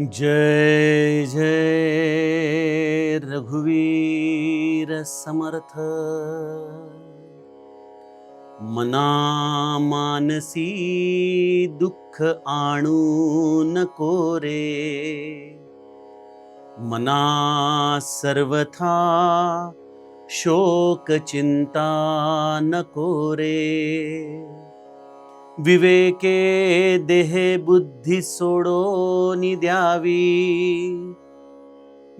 जय जय रघुवीर समर्थ। मना मानसी दुःख आणू नको रे। मना सर्वथा शोक चिंता नको रे। विवेके देहे बुद्धी सोडोनी द्यावी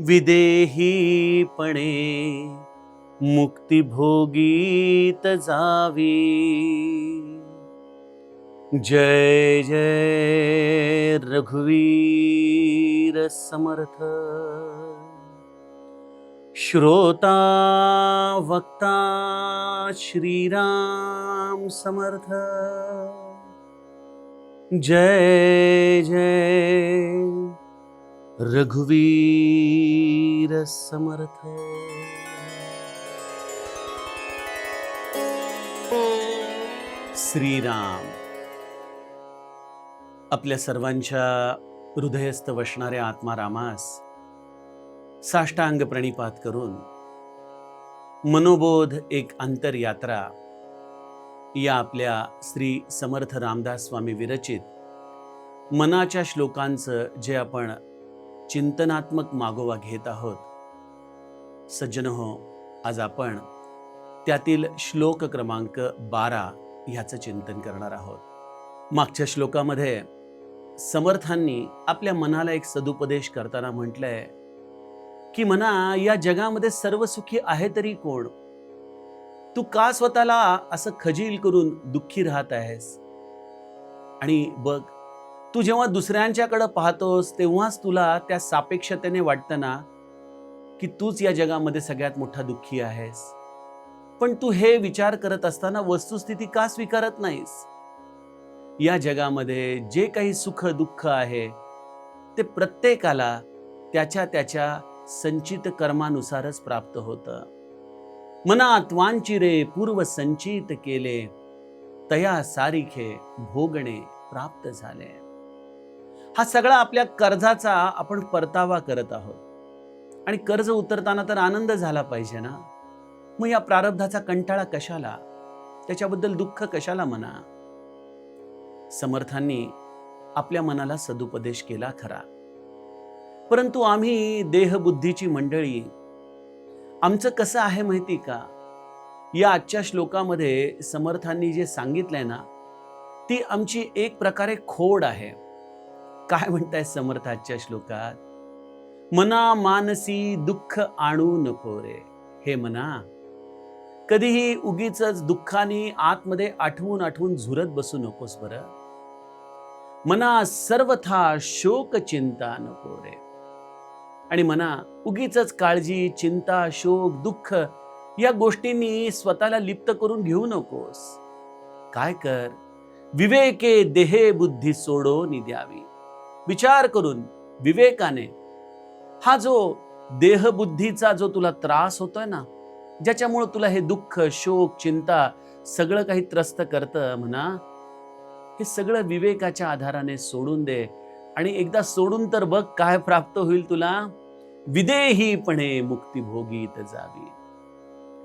विदेहीपणे मुक्तिभोगीत जावी। जय जय रघुवीर समर्थ। श्रोता वक्ता श्रीराम समर्थ। जय जय। रघुवीर समर्थ। श्रीराम। आपल्या सर्वांच्या हृदयस्थ वसणाऱ्या आत्मारामास साष्टांग प्रणिपात करून मनोबोध एक अंतरयात्रा या आपल्या श्री समर्थ रामदास स्वामी विरचित मनाच्या श्लोकांचं जे आपण चिंतनात्मक मागोवा घेत आहोत. सज्जन हो आज आपण त्यातील श्लोक क्रमांक बारा ह्याचं चिंतन करणार आहोत. मागच्या श्लोकामध्ये समर्थांनी आपल्या मनाला एक सदुपदेश करताना म्हटलंय की मना या जगामध्ये सर्व सुखी आहे तरी कोण? तू का स्वतःला असं खजील करून दुःखी राहत आहेस? आणि बघ तू जेव्हा दुसऱ्यांच्याकडं पाहतोस तेव्हाच तुला त्या सापेक्षतेने वाटतं ना की तूच या जगामध्ये सगळ्यात मोठा दुःखी आहेस. पण तू हे विचार करत असताना वस्तुस्थिती का स्वीकारत नाहीस? या जगामध्ये जे काही सुख दुःख आहे ते प्रत्येकाला त्याच्या त्याच्या संचित कर्मानुसारच प्राप्त होतं. मनात वांचिरे पूर्व संचित केले. तया सारिखे भोगणे प्राप्त झाले. हा सगळा आपल्या कर्जाचा आपण परतावा करत आहोत. आणि कर्ज उतरताना तर आनंद झाला पाहिजे ना? मग या प्रारब्धाचा कंटाळा कशाला? त्याच्याबद्दल दुःख कशाला म्हणा? समर्थांनी आपल्या मनाला सदुपदेश केला खरा. परंतु आम्ही देहबुद्धीची मंडळी आमचं कसं आहे माहिती का? या आजच्या श्लोकामध्ये समर्थांनी जे सांगितलंय ना ती आमची एक प्रकारे खोड आहे. काय म्हणताय समर्थ आजच्या श्लोकात? मना मानसी दुःख आणू नको रे. हे मना कधीही उगीच दुःखाने आतमध्ये आठवून आठवून झुरत बसू नकोस बरं. मना सर्वथा शोक चिंता नको रे. आणि म्हणा उगीच काळजी चिंता शोक दुःख या गोष्टींनी स्वतःला लिप्त करून घेऊ नकोस. काय कर? विवेके देहे बुद्धी सोडो द्यावी विचार करून विवेकाने हा जो देहबुद्धीचा जो तुला त्रास होतोय ना ज्याच्यामुळं तुला हे दुःख शोक चिंता सगळं काही त्रस्त करतं म्हणा हे सगळं विवेकाच्या आधाराने सोडून दे. आणि एकदा सोडून तर बघ काय प्राप्त होईल तुला. विदेहीपणे मुक्ती भोगीत जावी.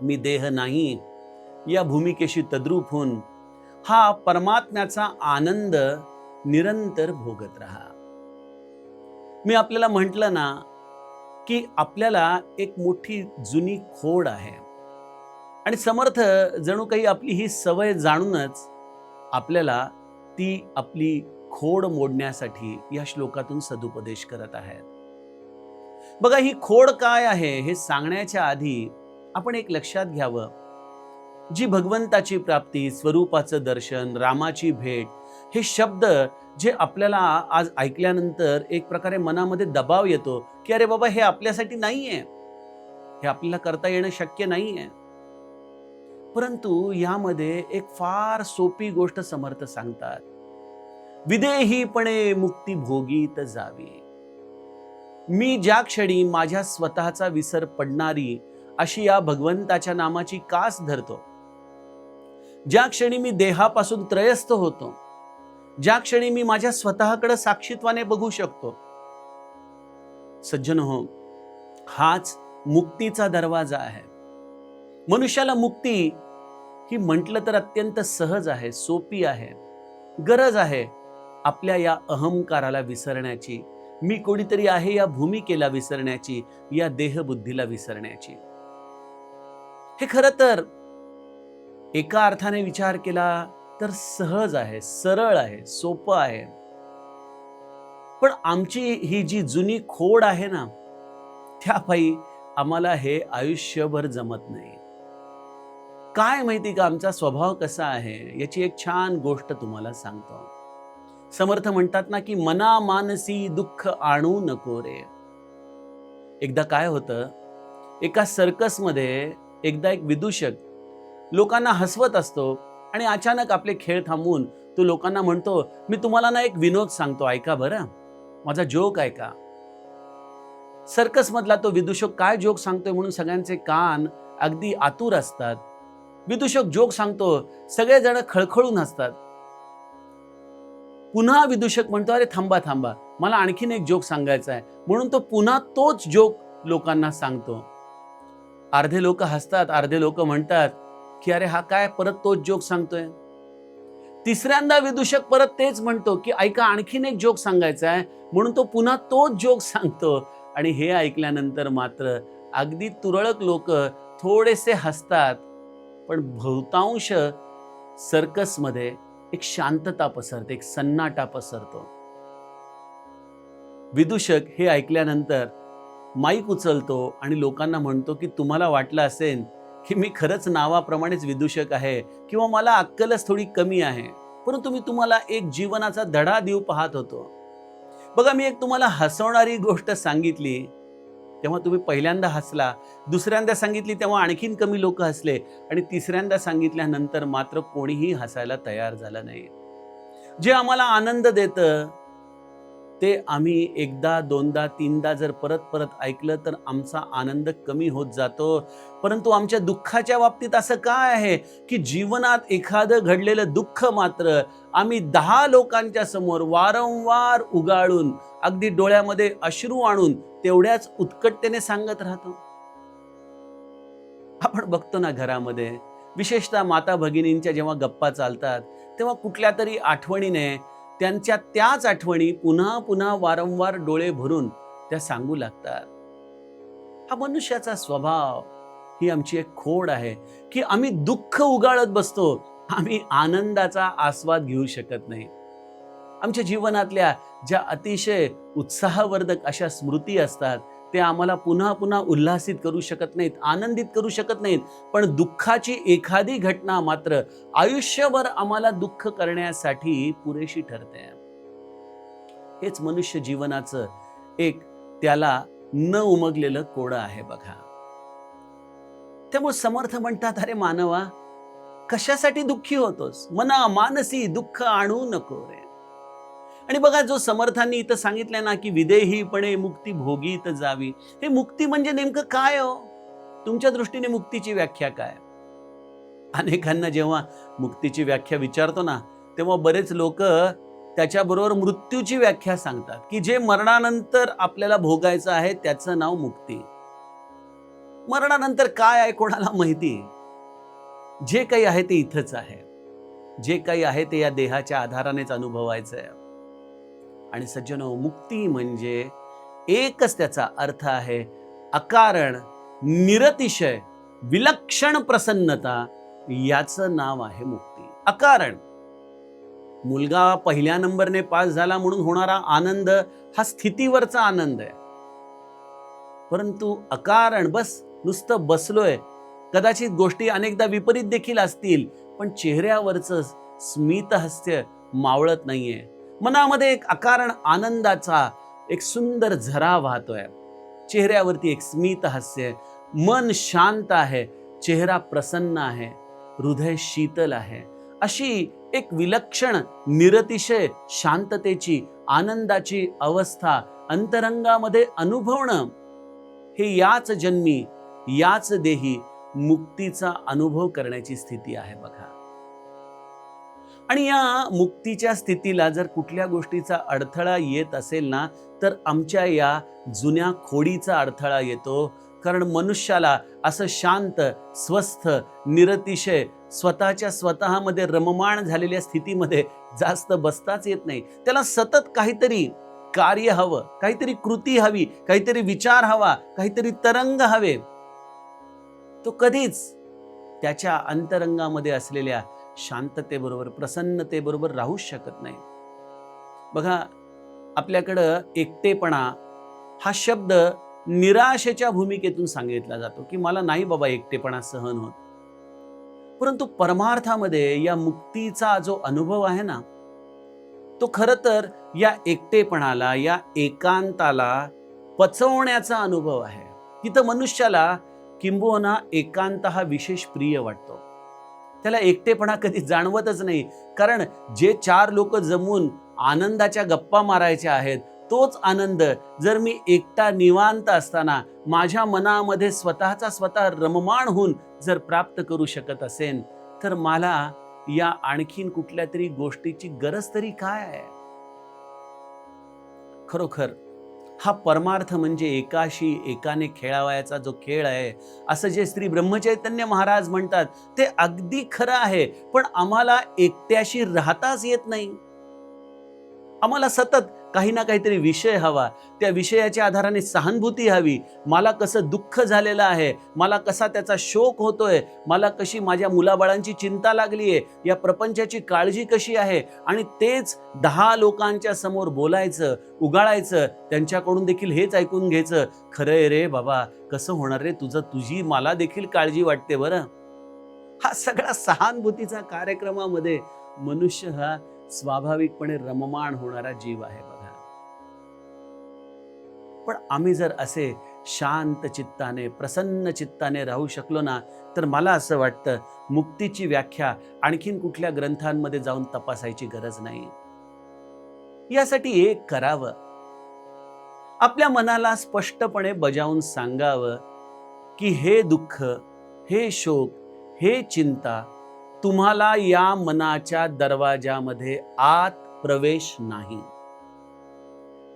मी देह नाही या भूमिकेशी तद्रूप होऊन हा परमात्म्याचा आनंद निरंतर भोगत राहा. मी आपल्याला म्हटलं ना की आपल्याला एक मोठी जुनी खोड आहे. आणि समर्थ जणू काही आपली ही सवय जाणूनच आपल्याला ती आपली खोड मोडण्यासाठी या श्लोकातून सदुपदेश करत आहेत. बघा ही खोड काय आहे हे सांगण्याच्या आधी आपण एक लक्षात घ्यावं. जी भगवंताची प्राप्ती स्वरूपाचं दर्शन रामाची भेट हे शब्द जे आपल्याला आज ऐकल्यानंतर एक प्रकारे मनामध्ये दबाव येतो की अरे बाबा हे आपल्यासाठी नाही आहे हे आपल्याला करता येणं शक्य नाहीये. परंतु यामध्ये एक फार सोपी गोष्ट समर्थ सांगतात. विदेहीपणे मुक्ती भोगीत जावी. मी ज्या क्षणी माझ्या स्वतःचा विसर पडणारी अशी या भगवंताच्या नामाची कास धरतो. ज्या क्षणी मी देहापासून त्रयस्थ होतो ज्या क्षणी मी माझ्या स्वतःकडे साक्षीत्वाने बघू शकतो सज्जन हो हाच मुक्तीचा दरवाजा आहे. मनुष्याला मुक्ती ही म्हटलं तर अत्यंत सहज आहे सोपी आहे गरज आहे आपल्या या अहंकाराला विसरण्याची. मी कोणीतरी आहे या भूमिकेला विसरण्याची या देहबुद्धीला विसरण्याची. हे खरं तर एका अर्थाने विचार केला तर सहज आहे सरळ आहे सोपं आहे. पण आमची ही जी जुनी खोड आहे ना त्यापायी आम्हाला हे आयुष्यभर जमत नाही. काय माहिती का आमचा स्वभाव कसा आहे याची एक छान गोष्ट तुम्हाला सांगतो. समर्थ म्हणतात ना की मना मानसी दुःख आणू नको रे. एकदा काय होतं? एका सर्कसमध्ये एकदा एक विदूषक लोकांना हसवत असतो आणि अचानक आपले खेळ थांबवून तो लोकांना म्हणतो मी तुम्हाला ना एक विनोद सांगतो ऐका बरं. माझा जोक ऐका. सर्कसमधला तो विदूषक काय जोक सांगतोय म्हणून सगळ्यांचे कान अगदी आतुर असतात. विदूषक जोक सांगतो सगळेजण खळखळून हसतात. पुन्हा विदूषक म्हणतो अरे थांबा थांबा. मला आणखीन एक जोक सांगायचा आहे. म्हणून तो पुन्हा तोच जोक लोकांना सांगतो. अर्धे लोक हसतात अर्धे लोक म्हणतात की अरे हा काय परत तोच जोक सांगतोय? तिसऱ्यांदा विदूषक परत तेच म्हणतो की ऐका आणखीन एक जोक सांगायचा आहे. म्हणून तो पुन्हा तोच जोक सांगतो. आणि हे ऐकल्यानंतर मात्र अगदी तुरळक लोक थोडेसे हसतात पण बहुतांश सर्कसमध्ये एक शांतता पसरते एक सन्नाटा पसरतो. विदूषक हे ऐकल्यानंतर माईक उचलतो आणि लोकांना म्हणतो की तुम्हाला वाटलं असेल की मी खरंच नावाप्रमाणेच विदूषक आहे किंवा मला अक्कलच थोडी कमी आहे परंतु मी तुम्हाला एक जीवनाचा धडा देऊ पाहत होतो. बघा मी एक तुम्हाला हसवणारी गोष्ट सांगितली. तेव्हा तुम्ही पहिल्यांदा हसला दुसऱ्यांदा सांगितली तेव्हा आणखीन कमी लोक हसले आणि तिसऱ्यांदा सांगितल्यानंतर मात्र कोणीही हसायला तयार झालं नाही. जे आम्हाला आनंद देतं ते आम्ही एकदा दोनदा तीनदा जर परत परत ऐकलं तर आमचा आनंद कमी होत जातो. परंतु आमच्या दुःखाच्या बाबतीत असं काय आहे की जीवनात एखादं घडलेलं दुःख मात्र आम्ही दहा लोकांच्या समोर वारंवार उगाळून अगदी डोळ्यामध्ये अश्रू आणून तेवढ्याच उत्कटतेने सांगत राहतो. आपण बघतो ना घरामध्ये विशेषतः माता भगिनींच्या जेव्हा गप्पा चालतात तेव्हा कुठल्या तरी आठवणीने त्यांच्या त्याच आठवणी पुन्हा पुन्हा वारंवार डोळे भरून त्या सांगू लागतात. हा मनुष्याचा स्वभाव ही आमची एक खोड आहे की आम्ही दुःख उगाळत बसतो आम्ही आनंदाचा आस्वाद घेऊ शकत नाही. आमच्या जीवनातल्या ज्या अतिशय उत्साहवर्धक अशा स्मृती असतात ते आम्हाला पुन्हा पुन्हा उल्हासित करू शकत नाहीत आनंदित करू शकत नाहीत. पण दुःखाची एखादी घटना मात्र आयुष्यभर आम्हाला दुःख करण्यासाठी पुरेशी ठरते. हेच मनुष्य जीवनाचं एक त्याला न उमगलेलं कोडं आहे बघा. त्यामुळे समर्थ म्हणतात अरे मानवा कशासाठी दुःखी होतोस? मना मानसी दुःख आणू नको रे. आणि बघा जो समर्थांनी इथं सांगितलंय ना की विदेहीपणे मुक्ती भोगीत जावी. हे मुक्ती म्हणजे नेमकं काय हो? तुमच्या दृष्टीने मुक्तीची व्याख्या काय? अनेकांना जेव्हा मुक्तीची व्याख्या विचारतो ना तेव्हा बरेच लोक त्याच्याबरोबर मृत्यूची व्याख्या सांगतात की जे मरणानंतर आपल्याला भोगायचं आहे त्याचं नाव मुक्ती. मरणानंतर काय आहे कोणाला माहिती? जे काही आहे ते इथंच आहे. जे काही आहे ते या देहाच्या आधारानेच अनुभवायचं आहे आणि सज्जनो मुक्ती म्हणजे एकच त्याचा अर्थ आहे अकारण निरतिशय विलक्षण प्रसन्नता याचं नाव आहे मुक्ती. अकारण. मुलगा पहिल्या नंबरने पास झाला म्हणून होणारा आनंद हा स्थितीवरचा आनंद आहे. परंतु अकारण बस नुसतं बसलोय. कदाचित गोष्टी अनेकदा विपरीत देखील असतील पण चेहऱ्यावरचं स्मितहस्य मावळत नाहीये. मनामध्ये एक अकारण आनंदाचा एक सुंदर झरा वाहतोय. चेहऱ्यावरती एक स्मित हास्य मन शांत आहे. चेहरा प्रसन्न आहे. हृदय शीतल आहे. अशी एक विलक्षण निरतिशय शांततेची आनंदाची अवस्था अंतरंगामध्ये अनुभवणं हे याच जन्मी याच देही मुक्तीचा अनुभव करण्याची स्थिती आहे बघा. आणि या मुक्तीच्या स्थितीला जर कुठल्या गोष्टीचा अडथळा येत असेल ना तर आमच्या या जुन्या खोडीचा अडथळा येतो. कारण मनुष्याला असं शांत स्वस्थ निरतिशय स्वतःच्या स्वतःमध्ये रममाण झालेल्या स्थितीमध्ये जास्त बसताच येत नाही. त्याला सतत काहीतरी कार्य हवं काहीतरी कृती हवी काहीतरी विचार हवा काहीतरी तरंग हवे. तो कधीच त्याच्या अंतरंगामध्ये असलेल्या शांततेबरोबर प्रसन्नतेबरोबर राहूच शकत नाही. बघा आपल्याकडं एकटेपणा हा शब्द निराशेच्या भूमिकेतून सांगितला जातो की मला नाही बाबा एकटेपणा सहन होत. परंतु परमार्थामध्ये या मुक्तीचा जो अनुभव आहे ना तो खरं तर या एकटेपणाला या एकांताला पचवण्याचा अनुभव आहे. तिथं मनुष्याला किंबोना एकांत हा विशेष प्रिय वाटतो. त्याला एकटेपणा कधी जाणवतच नाही. कारण जे चार लोक जमून आनंदाच्या गप्पा मारायच्या आहेत तोच आनंद जर मी एकटा निवांत असताना माझ्या मनामध्ये स्वतःचा स्वतः रममाण होऊन जर प्राप्त करू शकत असेल तर मला या आणखीन कुठल्या तरी गोष्टीची गरज तरी काय आहे? खरोखर हा परमार्थ म्हणजे एकाशी एकाने खेळावयाचा जो खेळ आहे असं जे श्री ब्रह्मचैतन्य महाराज म्हणतात ते अगदी खरं आहे पण आम्हाला एकट्याशी राहताच येत नाही. आम्हाला सतत काही ना काहीतरी विषय हवा. त्या विषयाच्या आधाराने सहानुभूती हवी. मला कसं दुःख झालेलं आहे मला कसा त्याचा शोक होतोय मला कशी माझ्या मुलाबाळांची चिंता लागली आहे या प्रपंचाची काळजी कशी आहे? आणि तेच दहा लोकांच्या समोर बोलायचं उगाळायचं त्यांच्याकडून देखील हेच ऐकून घ्यायचं. खरंय रे बाबा कसं होणार रे तुझं? तुझी मला देखील काळजी वाटते बरं. हा सगळा सहानुभूतीचा कार्यक्रमामध्ये मनुष्य हा स्वाभाविकपणे रममाण होणारा जीव आहे बघा. पण आम्ही जर असे शांत चित्ताने प्रसन्न चित्ताने राहू शकलो ना तर मला असं वाटतं मुक्तीची व्याख्या आणखीन कुठल्या ग्रंथांमध्ये जाऊन तपासायची गरज नाही. यासाठी एक करावं. आपल्या मनाला स्पष्टपणे बजावून सांगावं की हे दुःख हे शोक हे चिंता तुम्हाला या मनाच्या दरवाजामध्ये आत प्रवेश नाही.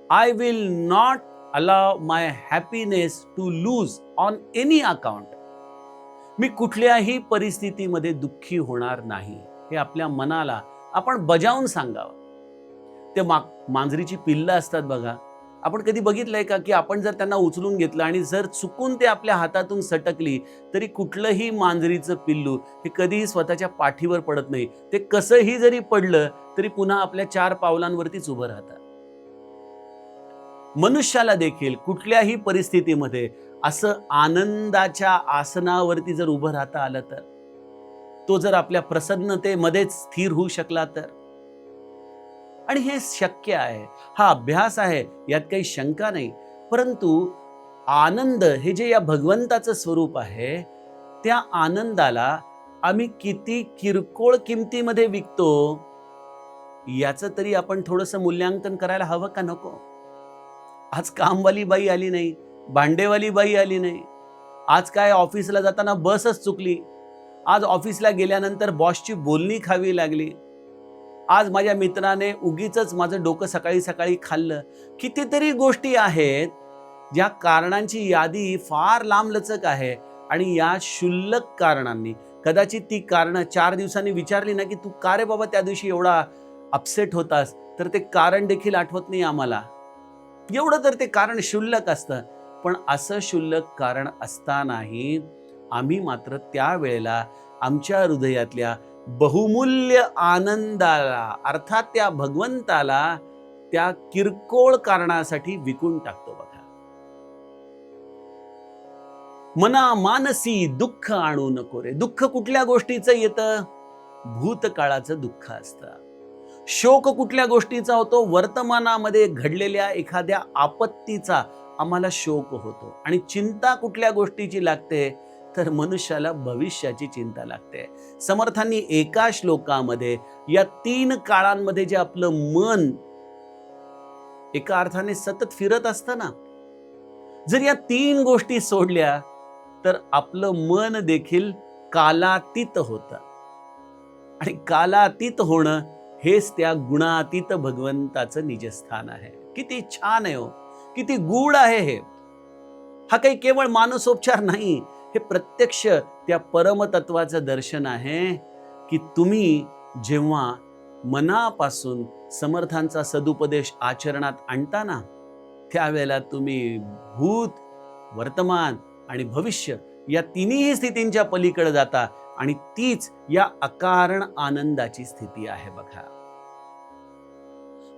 I will not allow my happiness to lose on any account मी कुठल्याही परिस्थितीमध्ये दुःखी होणार नाही. हे आपल्या मनाला आपण बजावून सांगावं. ते मा मांजरीची पिल्लं असतात बघा. आपण कधी बघितलंय का की आपण जर त्यांना उचलून घेतलं आणि जर चुकून ते आपल्या हातातून सटकली तरी कुठलंही मांजरीचं पिल्लू हे कधीही स्वतःच्या पाठीवर पडत नाही. ते कसंही जरी पडलं तरी पुन्हा आपल्या चार पावलांवरतीच उभं राहतं. मनुष्याला देखील कुठल्याही परिस्थितीमध्ये असं आनंदाच्या आसनावरती जर उभं राहता आलं तर तो जर आपल्या प्रसन्नतेमध्येच स्थिर होऊ शकला तर? आणि हे शक्य आहे. हा अभ्यास आहे यात काही शंका नाही. परंतु आनंद हे जे या भगवंताचं स्वरूप आहे त्या आनंदाला आम्ही किती किरकोळ किमतीमध्ये विकतो याचं तरी आपण थोडंसं मूल्यांकन करायला हवं का नको? आज कामवाली बाई आली नाही भांडेवाली बाई आली नाही. आज काय ऑफिसला जाताना बसच चुकली. आज ऑफिसला गेल्यानंतर बॉसची बोलणी खावी लागली. आज माझ्या मित्राने उगीच माझं डोकं सकाळी सकाळी खाल्लं. कितीतरी गोष्टी आहेत ज्या कारणांची यादी फार लांबलचक आहे आणि या क्षुल्लक कारणांनी. कदाचित ती कारणं चार दिवसांनी विचारली ना की तू का रे बाबा त्या दिवशी एवढा अपसेट होतास? तर ते कारण देखील आठवत नाही आम्हाला. एवढं तर ते कारण क्षुल्लक असतं. पण असं क्षुल्लक कारण असतानाही आम्ही मात्र त्यावेळेला आमच्या हृदयातल्या बहुमूल्य आनंदाला अर्थात त्या भगवंताला त्या किरकोळ कारणासाठी विकून टाकतो बघा. मना मानसी दुःख आणू नको रे. दुःख कुठल्या गोष्टीचं येतं? भूतकाळाचं दुःख असतं. शोक कुठल्या गोष्टीचा होतो? वर्तमानामध्ये घडलेल्या एखाद्या आपत्तीचा आम्हाला शोक होतो. आणि चिंता कुठल्या गोष्टीची लागते? तर मनुष्याला भविष्याची चिंता लागते. समर्थांनी एका श्लोकामध्ये या तीन काळांमध्ये जे आपलं मन एका अर्थाने सतत फिरत असतं ना जर या तीन गोष्टी सोडल्या तर आपलं मन देखील कालातीत होतं. आणि कालातीत होणं हेच त्या गुणातीत भगवंताचं निजस्थान आहे. किती छान आहे हो. किती गूढ आहे हे. हा काही केवळ मानसोपचार नाही हे प्रत्यक्ष त्या परमतत्वाचं दर्शन आहे की तुम्ही जेव्हा मनापासून समर्थांचा सदुपदेश आचरणात आणताना त्यावेळेला तुम्ही भूत वर्तमान आणि भविष्य या तिन्ही स्थितींच्या पलीकडे जाता आणि तीच या अकारण आनंदाची स्थिती आहे बघा.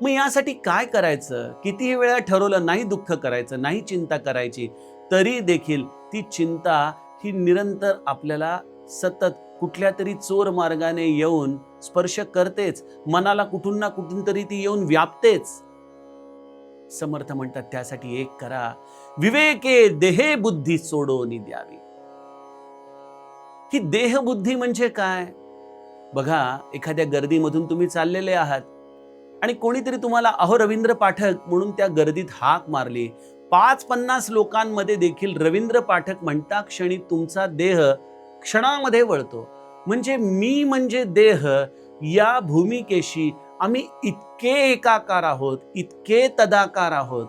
मग यासाठी काय करायचं? कितीही वेळा ठरवलं नाही दुःख करायचं नाही चिंता करायची तरी देखील ती चिंता ही निरंतर आपल्याला सतत कुठल्या तरी चोर मार्गाने येऊन स्पर्श करतेच. मनाला कुठून ना कुठून तरी ती येऊन व्यापतेच. समर्थ म्हणतात त्यासाठी एक करा. विवेके देहे बुद्धी सोडवून द्यावी. ही देहबुद्धी म्हणजे काय? बघा एखाद्या गर्दीमधून तुम्ही चाललेले आहात आणि कोणीतरी तुम्हाला अहो रवींद्र पाठक म्हणून त्या गर्दीत हाक मारली. पाच पन्नास लोकांमध्ये देखील रवींद्र पाठक म्हणता क्षणी तुमचा देह क्षणामध्ये वळतो. म्हणजे मी म्हणजे देह या भूमिकेशी आम्ही इतके एकाकार आहोत इतके तदाकार आहोत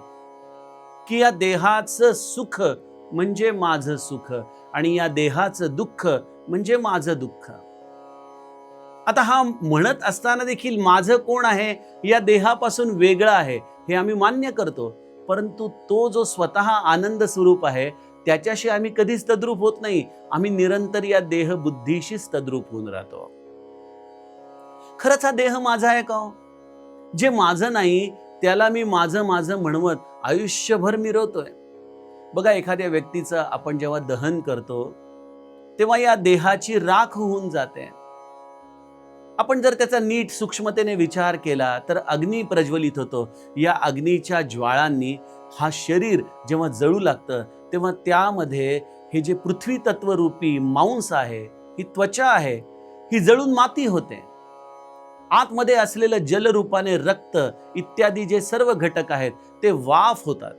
की या देहाचं सुख म्हणजे माझं सुख आणि या देहाचं दुःख म्हणजे माझं दुःख. आता हा म्हणत असताना देखील माझं कोण आहे? या देहापासून वेगळं आहे हे आम्ही मान्य करतो. परंतु तो जो स्वतः आनंद स्वरूप आहे त्याच्याशी आम्ही कधीच तद्रूप होत नाही. आम्ही निरंतर या देह बुद्धीशीच तद्रूप होऊन राहतो. खरंच हा देह माझा आहे का हो? जे माझं नाही त्याला मी माझं माझं म्हणवत आयुष्यभर मिरवतोय. बघा एखाद्या व्यक्तीचं आपण जेव्हा दहन करतो तेव्हा या देहाची राख होऊन जाते. आपण जर त्याचा नीट सूक्ष्मतेने विचार केला तर अग्नी प्रज्वलित होतो. या अग्नीच्या ज्वाळांनी हा शरीर जेव्हा जळू लागतं तेव्हा त्यामध्ये हे जे पृथ्वी तत्वरूपी मांस आहे ही त्वचा आहे ही जळून माती होते. आतमध्ये असलेलं जलरूपाने रक्त इत्यादी जे सर्व घटक आहेत ते वाफ होतात.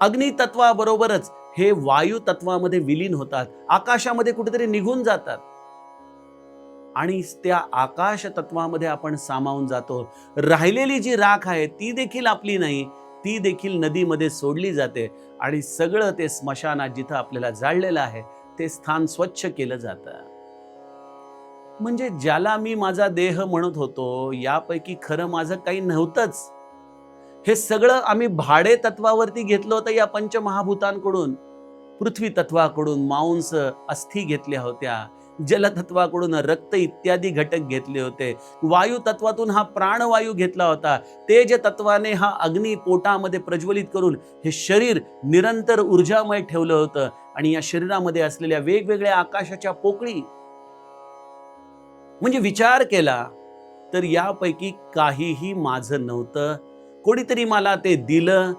अग्नी तत्वाबरोबरच हे वायू तत्वामध्ये विलीन होतात. आकाशामध्ये कुठेतरी निघून जातात. आणि त्या आकाश तत्वामध्ये आपण सामावून जातो. राहिलेली जी राख आहे ती देखील आपली नाही ती देखील नदीमध्ये सोडली जाते आणि सगळं ते स्मशानात जिथं आपल्याला जाळलेलं आहे ते स्थान स्वच्छ केलं जातं. म्हणजे ज्याला मी माझा देह म्हणत होतो यापैकी खरं माझं काही नव्हतंच. हे सगळं आम्ही भाडे तत्वावरती घेतलं होतं या पंचमहाभूतांकडून. पृथ्वी तत्वाकडून मांस अस्थी घेतल्या होत्या. जलतत्वाकडून रक्त इत्यादी घटक घेतले होते. वायू तत्वातून हा प्राणवायू घेतला होता. तेज तत्वाने हा अग्नी पोटामध्ये प्रज्वलित करून हे शरीर निरंतर ऊर्जामय ठेवलं होतं. आणि या शरीरामध्ये असलेल्या वेगवेगळ्या आकाशाच्या पोकळी म्हणजे विचार केला तर यापैकी काहीही माझं नव्हतं. कोणीतरी मला ते दिलं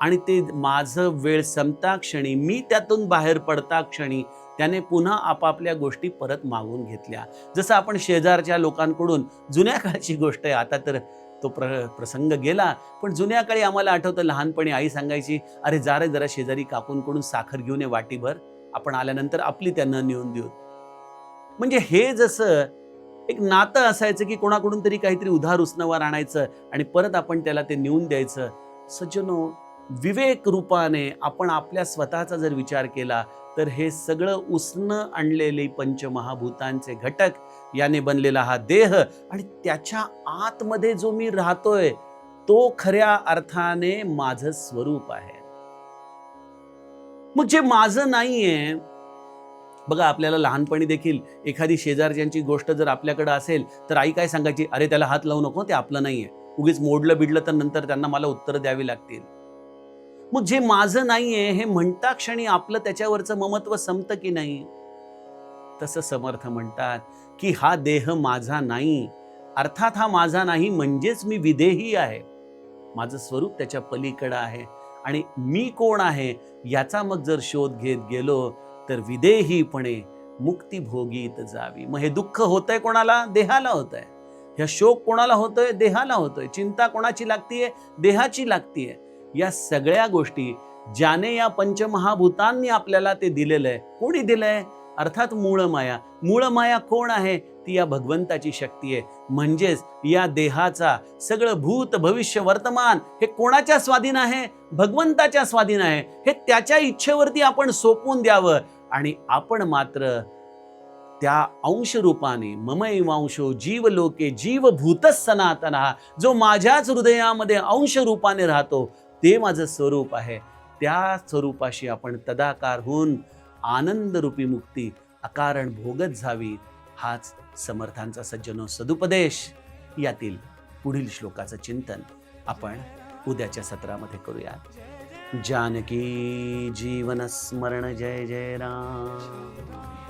आणि ते माझं वेळ संपता क्षणी मी त्यातून बाहेर पडता क्षणी त्याने पुन्हा आपापल्या गोष्टी परत मागून घेतल्या. जसं आपण शेजारच्या लोकांकडून जुन्या काळची गोष्ट आहे आता तर तो प्र प्रसंग गेला पण जुन्या काळी आम्हाला आठवतं लहानपणी आई सांगायची अरे जा रे जरा शेजारी काकूंकडून साखर घेऊन ये वाटीभर आपण आल्यानंतर आपली त्यांना नेऊन देऊ. म्हणजे हे जसं एक नातं असायचं की कोणाकडून तरी काहीतरी उधार उसनावर आणायचं आणि परत आपण त्याला ते नेऊन द्यायचं. सज्जनो विवेक रूपाने आपण आपल्या स्वतःचा जर विचार केला तर हे सगळं उसनं आणलेले पंचमहाभूतांचे घटक याने बनलेला हा देह आणि त्याच्या आतमध्ये जो मी राहतोय तो खऱ्या अर्थाने माझं स्वरूप आहे. मग जे माझं नाहीये बघा आपल्याला लहानपणी देखील एखादी शेजारच्यांची गोष्ट जर आपल्याकडे असेल तर आई काय सांगायची? अरे त्याला हात लावू नको ते आपलं नाहीये. उगीच मोडलं बिडलं तर नंतर त्यांना मला उत्तर द्यावी लागतील. मग जे माझं नाही आहे हे म्हणता क्षणी आपलं त्याच्यावरचं ममत्व संपतं की नाही? तसं समर्थ म्हणतात की हा देह माझा नाही. अर्थात हा माझा नाही म्हणजेच मी विदेही आहे. माझं स्वरूप त्याच्या पलीकडं आहे आणि मी कोण आहे याचा मग जर शोध घेत गेलो तर विदेहीपणे मुक्ती भोगीत जावी. मग हे दुःख होतंय कोणाला? देहाला होतंय. ह्या शोक कोणाला होतोय? देहाला होतोय. चिंता कोणाची लागतीये? देहाची लागतीये. या सगळ्या गोष्टी ज्याने या पंचमहाभूतांनी आपल्याला ते दिलेलं आहे. कोणी दिलंय? अर्थात मूळमाया. माया माया कोण आहे? ती या भगवंताची शक्ती आहे. म्हणजेच या देहाचा सगळं भूत भविष्य वर्तमान हे कोणाच्या स्वाधीन आहे? भगवंताच्या स्वाधीन आहे. हे त्याच्या इच्छेवरती आपण सोपवून द्यावं. आणि आपण मात्र त्या अंश रूपाने ममैवांशो जीव लोके जीव सनातना जो माझ्याच हृदयामध्ये अंश रूपाने राहतो ते माझं स्वरूप आहे. त्या स्वरूपाशी आपण तदाकार होऊन आनंदरूपी मुक्ती अकारण भोगत जावी हाच समर्थांचा सज्जनो सदुपदेश. यातील पुढील श्लोकाचं चिंतन आपण उद्याच्या सत्रामध्ये करूया जानकी जीवन स्मरण जय जय राम.